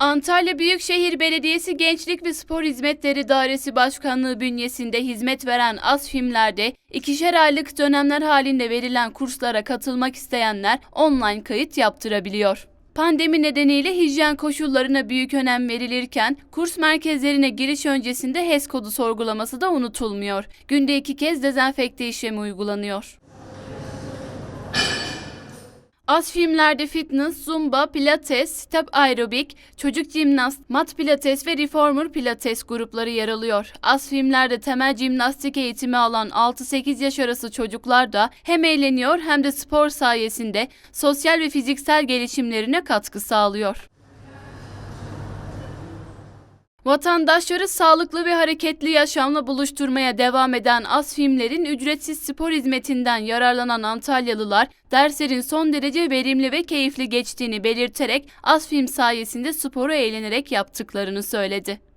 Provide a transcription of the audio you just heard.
Antalya Büyükşehir Belediyesi Gençlik ve Spor Hizmetleri Dairesi Başkanlığı bünyesinde hizmet veren ASFİM'lerde ikişer aylık dönemler halinde verilen kurslara katılmak isteyenler online kayıt yaptırabiliyor. Pandemi nedeniyle hijyen koşullarına büyük önem verilirken kurs merkezlerine giriş öncesinde HES kodu sorgulaması da unutulmuyor. Günde iki kez dezenfekte işlemi uygulanıyor. Az filmlerde fitness, zumba, pilates, step aerobik, çocuk jimnast, mat pilates ve reformer pilates grupları yer alıyor. Az filmlerde temel jimnastik eğitimi alan 6-8 yaş arası çocuklar da hem eğleniyor hem de spor sayesinde sosyal ve fiziksel gelişimlerine katkı sağlıyor. Vatandaşları sağlıklı ve hareketli yaşamla buluşturmaya devam eden ASFİM'lerin ücretsiz spor hizmetinden yararlanan Antalyalılar derslerin son derece verimli ve keyifli geçtiğini belirterek ASFİM sayesinde sporu eğlenerek yaptıklarını söyledi.